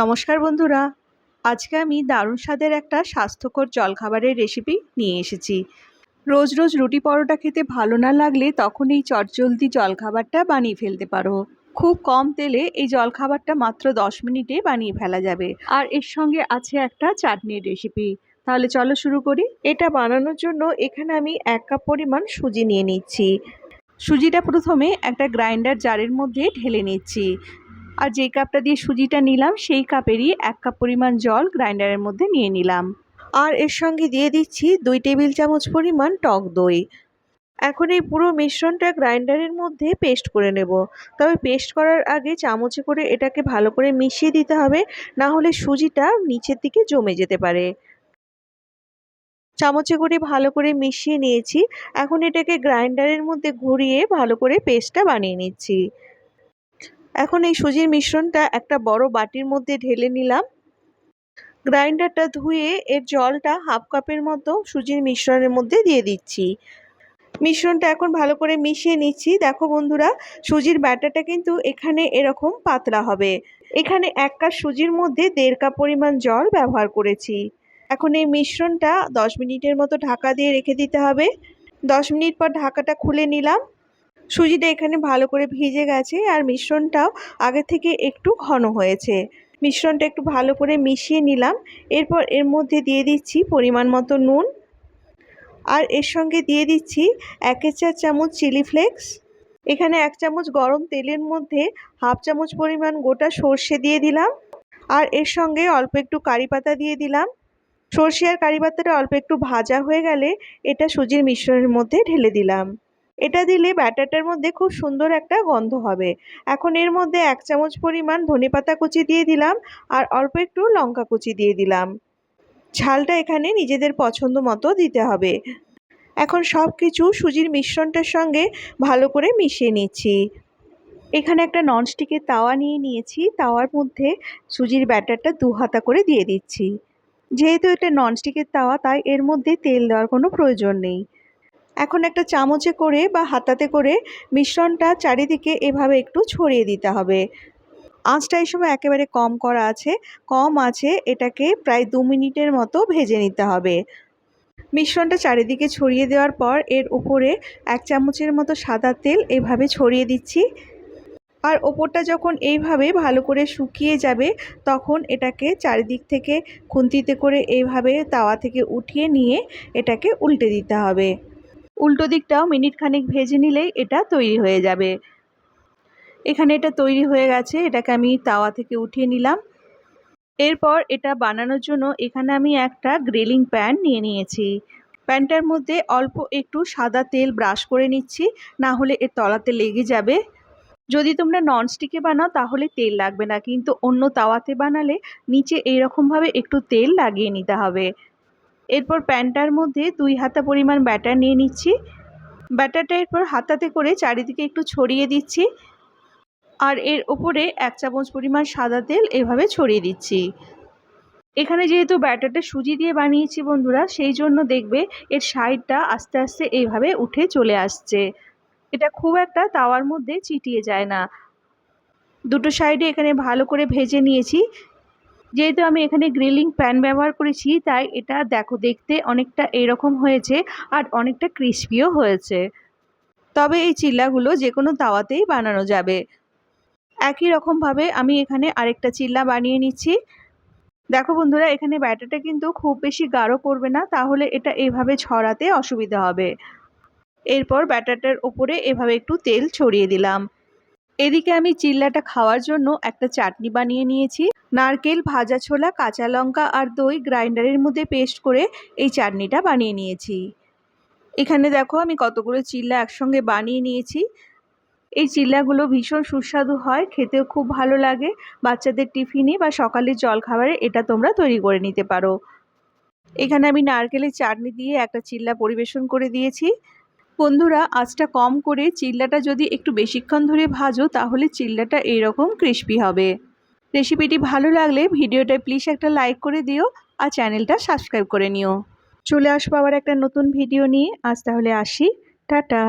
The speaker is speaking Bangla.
নমস্কার বন্ধুরা। আজকে আমি দারুণ স্বাদের একটা স্বাস্থ্যকর জলখাবারের রেসিপি নিয়ে এসেছি। রোজ রোজ রুটি পরোটা খেতে ভালো না লাগলে তখন এই চটজলদি জলখাবারটা বানিয়ে ফেলতে পারো। খুব কম তেলে এই জলখাবারটা মাত্র দশ মিনিটে বানিয়ে ফেলা যাবে। আর এর সঙ্গে আছে একটা চাটনির রেসিপি তাহলে চলো শুরু করি। এটা বানানোর জন্য এখানে আমি এক কাপ পরিমাণ সুজি নিয়ে নিচ্ছি। সুজিটা প্রথমে একটা গ্রাইন্ডার জারের মধ্যে ঢেলে নিচ্ছি। আর যেই কাপটা দিয়ে সুজিটা নিলাম, সেই কাপেরই এক কাপ পরিমাণ জল গ্রাইন্ডারের মধ্যে নিয়ে নিলাম। আর এর সঙ্গে দিয়ে দিচ্ছি দুই টেবিল চামচ পরিমাণ টক দই। এখন এই পুরো মিশ্রণটা গ্রাইন্ডারের মধ্যে পেস্ট করে নেব। তবে পেস্ট করার আগে চামচে করে এটাকে ভালো করে মিশিয়ে দিতে হবে, না হলে সুজিটা নিচের দিকে জমে যেতে পারে। চামচে করে ভালো করে মিশিয়ে নিয়েছি। এখন এটাকে গ্রাইন্ডারের মধ্যে ঘুরিয়ে ভালো করে পেস্টটা বানিয়ে নিচ্ছি। এখন এই সুজির মিশ্রণটা একটা বড় বাটির মধ্যে ঢেলে নিলাম। গ্রাইন্ডারটা ধুয়ে এর জলটা হাফ কাপের মতো সুজির মিশ্রণের মধ্যে দিয়ে দিচ্ছি। মিশ্রণটা এখন ভালো করে মিশিয়ে নিচ্ছি। দেখো বন্ধুরা, সুজির ব্যাটারটা কিন্তু এখানে এরকম পাতলা হবে। এখানে এক কাপ সুজির মধ্যে দেড় কাপ পরিমাণ জল ব্যবহার করেছি। এখন এই মিশ্রণটা দশ মিনিটের মতো ঢাকা দিয়ে রেখে দিতে হবে। দশ মিনিট পর ঢাকাটা খুলে নিলাম। সুজিটা এখানে ভালো করে ভিজে গেছে আর মিশ্রণটাও আগে থেকে একটু ঘন হয়েছে। মিশ্রণটা একটু ভালো করে মিশিয়ে নিলাম। এরপর এর মধ্যে দিয়ে দিচ্ছি পরিমাণ মতো নুন। আর এর সঙ্গে দিয়ে দিচ্ছি এক চার চামচ চিলি ফ্লেক্স। এখানে এক চামচ গরম তেলের মধ্যে হাফ চামচ পরিমাণ গোটা সর্ষে দিয়ে দিলাম। আর এর সঙ্গে অল্প একটু কারি পাতা দিয়ে দিলাম। সর্ষে আর কারি পাতাটা অল্প একটু ভাজা হয়ে গেলে এটা সুজির মিশ্রণের মধ্যে ঢেলে দিলাম। এটা দিলে ব্যাটারটার মধ্যে খুব সুন্দর একটা গন্ধ হবে। এখন এর মধ্যে এক চামচ পরিমাণ ধনেপাতা কুচি দিয়ে দিলাম আর অল্প একটু লঙ্কা কুচি দিয়ে দিলাম। ঝালটা এখানে নিজেদের পছন্দ মতো দিতে হবে। এখন সব কিছু সুজির মিশ্রণটার সঙ্গে ভালো করে মিশিয়ে নিচ্ছি। এখানে একটা ননস্টিকের তাওয়া নিয়ে নিয়েছি। তাওয়ার মধ্যে সুজির ব্যাটারটা দু হাতা করে দিয়ে দিচ্ছি। যেহেতু এটা ননস্টিকের তাওয়া, তাই এর মধ্যে তেল দেওয়ার কোনো প্রয়োজন নেই। এখন একটা চামচে করে বা হাতাতে করে মিশ্রণটা চারিদিকে এভাবে একটু ছড়িয়ে দিতে হবে। আঁচটা এই সময় একেবারে কম করা আছে। কম আছে, এটাকে প্রায় দু মিনিটের মতো ভেজে নিতে হবে। মিশ্রণটা চারিদিকে ছড়িয়ে দেওয়ার পর এর উপরে এক চামচের মতো সাদা তেল এভাবে ছড়িয়ে দিচ্ছি। আর ওপরটা যখন এইভাবে ভালো করে শুকিয়ে যাবে, তখন এটাকে চারিদিক থেকে খুন্তিতে করে এইভাবে তাওয়া থেকে উঠিয়ে নিয়ে এটাকে উল্টে দিতে হবে। উল্টো দিকটাও মিনিট খানেক ভেজে নিলেই এটা তৈরি হয়ে যাবে। এখানে এটা তৈরি হয়ে গেছে, এটাকে আমি তাওয়া থেকে উঠিয়ে নিলাম। এরপর এটা বানানোর জন্য এখানে আমি একটা গ্রিলিং প্যান নিয়ে নিয়েছি। প্যানটার মধ্যে অল্প একটু সাদা তেল ব্রাশ করে নিচ্ছি, না হলে এর তলাতে লেগে যাবে। যদি তোমরা ননস্টিকে বানাও তাহলে তেল লাগবে না, কিন্তু অন্য তাওয়াতে বানালে নিচে এইরকমভাবে একটু তেল লাগিয়ে নিতে হবে। এরপর প্যানটার মধ্যে দুই হাতা পরিমাণ ব্যাটার নিয়ে নিচ্ছি। ব্যাটারটা এরপর হাতাতে করে চারিদিকে একটু ছড়িয়ে দিচ্ছি। আর এর ওপরে এক চামচ পরিমাণ সাদা তেল এভাবে ছড়িয়ে দিচ্ছি। এখানে যেহেতু ব্যাটারটা সুজি দিয়ে বানিয়েছি বন্ধুরা, সেই জন্য দেখবে এর সাইডটা আস্তে আস্তে এইভাবে উঠে চলে আসছে। এটা খুব একটা তাওয়ার মধ্যে চিটিয়ে যায় না। দুটো সাইডে এখানে ভালো করে ভেজে নিয়েছি। যেহেতু আমি এখানে গ্রিলিং প্যান ব্যবহার করেছি, তাই এটা দেখো দেখতে অনেকটা এরকম হয়েছে আর অনেকটা ক্রিস্পিও হয়েছে। তবে এই চিল্লাগুলো যে কোনো তাওয়াতেই বানানো যাবে। একই রকমভাবে আমি এখানে আরেকটা চিল্লা বানিয়ে নিচ্ছি। দেখো বন্ধুরা, এখানে ব্যাটারটা কিন্তু খুব বেশি গাঢ় করবে না, তাহলে এটা এভাবে ছড়াতে অসুবিধা হবে। এরপর ব্যাটারটার ওপরে এভাবে একটু তেল ছড়িয়ে দিলাম। এদিকে আমি চিল্লাটা খাওয়ার জন্য একটা চাটনি বানিয়ে নিয়েছি। নারকেল, ভাজা ছোলা, কাঁচা লঙ্কা আর দই গ্রাইন্ডারের মধ্যে পেস্ট করে এই চাটনিটা বানিয়ে নিয়েছি। এখানে দেখো আমি কতগুলো চিল্লা একসঙ্গে বানিয়ে নিয়েছি। এই চিল্লাগুলো ভীষণ সুস্বাদু হয়, খেতেও খুব ভালো লাগে। বাচ্চাদের টিফিনে বা সকালের জলখাবারে এটা তোমরা তৈরি করে নিতে পারো। এখানে আমি নারকেলের চাটনি দিয়ে একটা চিল্লা পরিবেশন করে দিয়েছি। বন্ধুরা, আঁচটা কম করে চিল্লাটা যদি একটু বেশিক্ষণ ধরে ভাজো, তাহলে চিল্লাটা এইরকম ক্রিস্পি হবে। রেসিপিটি ভালো লাগলে ভিডিওটা প্লিজ একটা লাইক করে দিও আর চ্যানেলটা সাবস্ক্রাইব করে নিও। চলে আসব আবার একটা নতুন ভিডিও নিয়ে। আজ তাহলে আসি। টাটা।